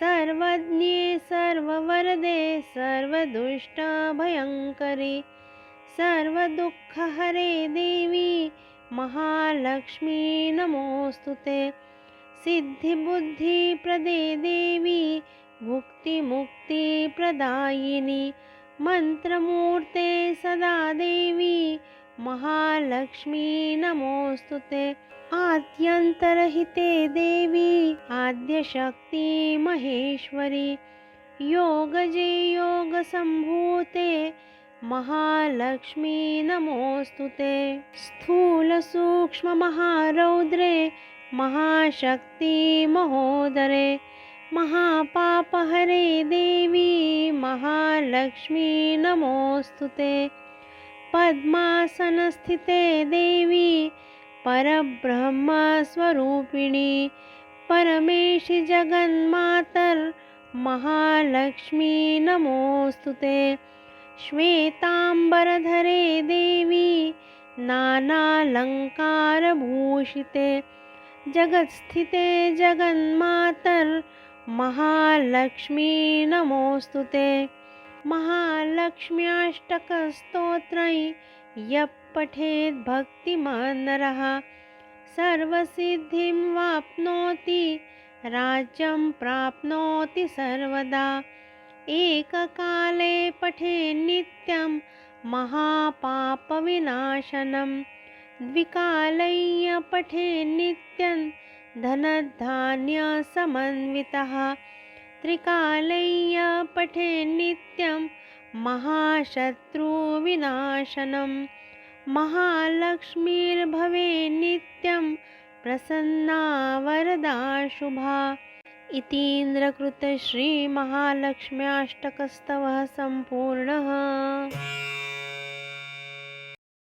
सर्वज्ञे सर्ववरदे सर्वदुष्टभयङ्करी सर्वदुःखहरे देवी महालक्ष्मी नमोऽस्तु ते। सिद्धिबुद्धिप्रदे देवी भुक्तिमुक्तिप्रदायिनी मन्त्रमूर्ते सदा देवी महालक्ष्मी नमोऽस्तु ते। आद्यन्तरहिते देवी आद्यशक्ति महेश्वरी। योगजे योगसम्भूते महालक्ष्मी नमोऽस्तु ते। स्थूलसूक्ष्ममहारौद्रे महाशक्ति महोदरे। महापापहरे देवी महालक्ष्मी नमोऽस्तु ते। पद्मासनस्थिते देवी परब्रह्मस्वरूपिणी परमेशि जगन्मातर् महालक्ष्मी नमोऽस्तु ते। श्वेताम्बरधरे देवी नानालङ्कारभूषिते। जगत्स्थिते जगन्मातर महालक्ष्मी नमोऽस्तु ते। महालक्ष्म्याष्टकस्तोत्रै यः पठेत् भक्तिमान् नरः सर्वसिद्धिं वाप्नोति राज्यं प्राप्नोति सर्वदा। एककाले पठे नित्यं महापापविनाशनं। द्विकालय्य पठे नित्यं धनधान्यसमन्वितः। त्रिकालय्य पठे नित्यं महाशत्रुविनाशनं। महालक्ष्मीर्भवे नित्यं प्रसन्ना वरदा शुभा। इतीन्द्रकृतश्रीमहालक्ष्म्याष्टकस्तवः सम्पूर्णः।